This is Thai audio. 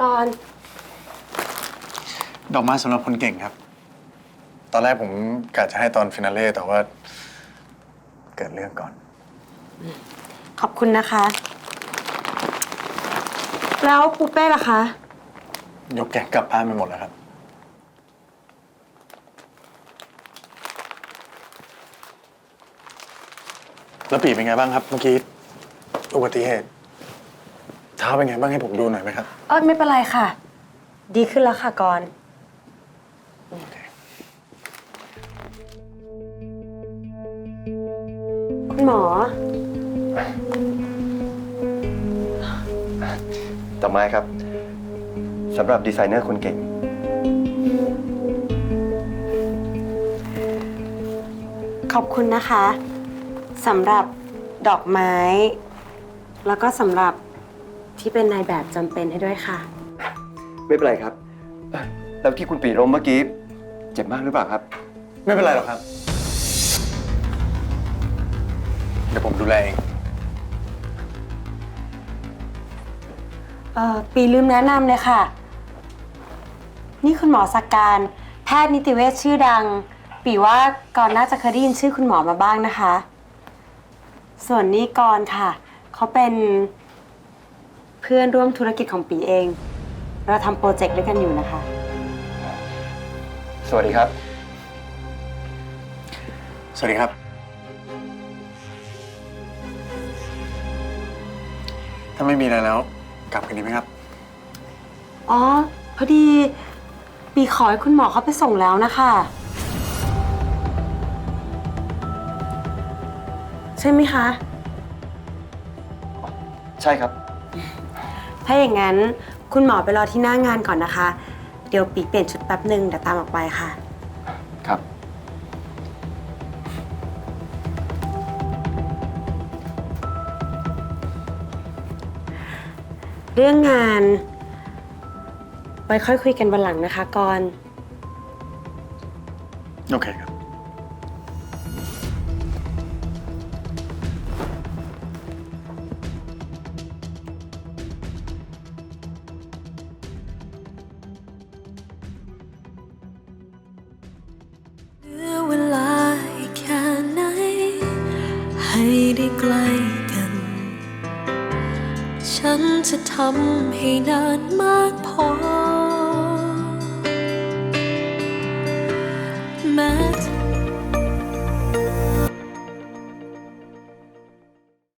ก่อน ดอกไม้สำหรับคนเก่งครับ ตอนแรกผมกะจะให้ตอนฟินาเล่แต่ว่า เกิดเรื่องก่อน ขอบคุณนะคะ แล้วปูเป้ล่ะคะ ยกแกงกลับบ้านไปหมดแล้วครับ แล้วปีเป็นไงบ้างครับเมื่อกี้ อุบัติเหตุ เท้าเป็นไงบ้างให้ผมดูหน่อยไหมครับ เออไม่เป็นไรค่ะ ดีขึ้นแล้วค่ะก่อนโอเคคุณหมอดอกไม้ครับสำหรับดีไซเนอร์คนเก่ง ขอบคุณนะคะสำหรับดอกไม้ แล้วก็สำหรับ ที่เป็นนายแบบจำเป็นให้ด้วยค่ะ ไม่เป็นไรครับเอ่อแล้วที่คุณปีล้มเมื่อกี้เจ็บมากหรือเปล่าครับ ไม่เป็นไรหรอกครับ เดี๋ยวผมดูแลเอง เอ่อปีลืมแนะนำเลยค่ะ นี่คุณหมอสักการ แพทย์นิติเวชชื่อดัง ปีว่าก่อนน่าจะเคยได้ยินชื่อคุณหมอมาบ้างนะคะ ส่วนนี้กรณ์ค่ะ เขาเป็นเพื่อนร่วมธุรกิจของปีเอง เราทำโปรเจกต์ด้วยกันอยู่นะคะ สวัสดีครับ สวัสดีครับ ถ้าไม่มีอะไรแล้ว กลับกันดีไหมครับ อ๋อ พอดี ปีขอให้คุณหมอเขาไปส่งแล้วนะคะ ใช่ไหมคะ ใช่ครับ ถ้าอย่างนั้น คุณหมอไปรอที่หน้างานก่อนนะคะ เดี๋ยวปีเปลี่ยนชุดแป๊บหนึ่งเดี๋ยวตามออกไปค่ะ ครับ เรื่องงาน ไว้ค่อยคุยกันวันหลังนะคะกรณ์โอเคครับ ให้ได้ใกล้กัน ฉันจะทำให้นานมากพอแม้